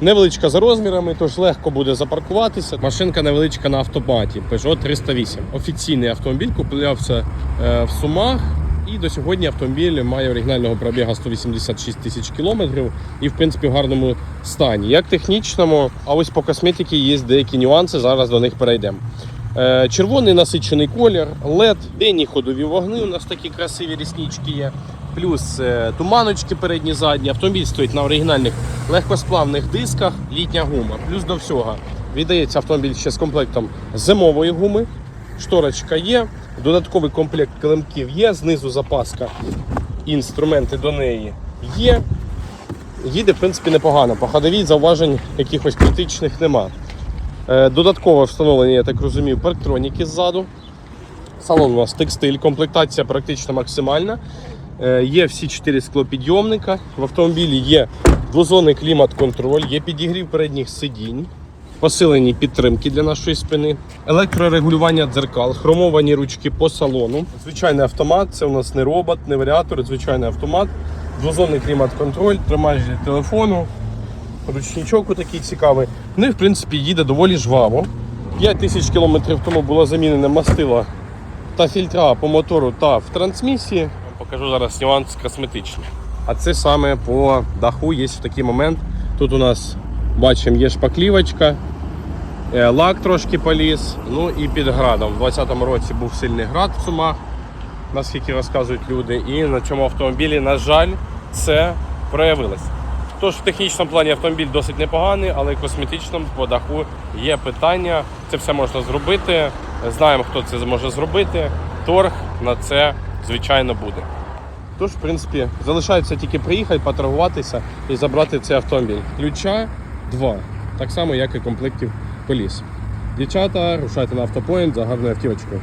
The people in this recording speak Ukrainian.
Невеличка за розмірами, тож легко буде запаркуватися. Машинка невеличка на автоматі Peugeot 308. Офіційний автомобіль куплявся е, в Сумах. І до сьогодні автомобіль має оригінального пробігу 186 тисяч кілометрів і в принципі в гарному стані. Як технічному, а ось по косметиці є деякі нюанси. Зараз до них перейдемо. Е, Червоний насичений колір, LED, денні ходові вогни. У нас такі красиві ріснички є. Плюс е, туманочки передні задні. Автомобіль стоїть на оригінальних легкосплавних дисках, літня гума. Плюс до всього віддається автомобіль ще з комплектом зимової гуми. Шторочка є, додатковий комплект килимків є, знизу запаска, інструменти до неї є. Їде, в принципі, непогано. По ходовій зауважень якихось критичних нема. Е, Додатково встановлені, я так розумію, парктроніки ззаду. Салон у нас текстиль, комплектація практично максимальна. Е, Є всі чотири склопідйомника. В автомобілі є двозонний клімат-контроль, є підігрів передніх сидінь, посилені підтримки для нашої спини, електрорегулювання дзеркал, хромовані ручки по салону. Звичайний автомат, це у нас не робот, не варіатор, звичайний автомат, двозонний клімат-контроль, тримач телефону, ручничок такий цікавий. Ну і в принципі їде доволі жваво. 5 тисяч кілометрів тому було замінене мастило та фільтра по мотору та в трансмісії. Покажу зараз нюанс косметичний. А це саме по даху є такий момент. Тут у нас бачимо є шпаклівочка, е, лак трошки поліз. Ну і під градом. У 2020 році був сильний град в Сумах, наскільки розказують люди. І на цьому автомобілі, на жаль, це проявилось. Тож в технічному плані автомобіль досить непоганий, але в косметичному по даху є питання. Це все можна зробити. Знаємо, хто це зможе зробити. Торг на це, звичайно, буде. Тож, в принципі, залишається тільки приїхати, поторгуватися і забрати цей автомобіль. Ключа два, так само, як і комплектів коліс. Дівчата, рушайте на автопоінт за гарною автівочкою.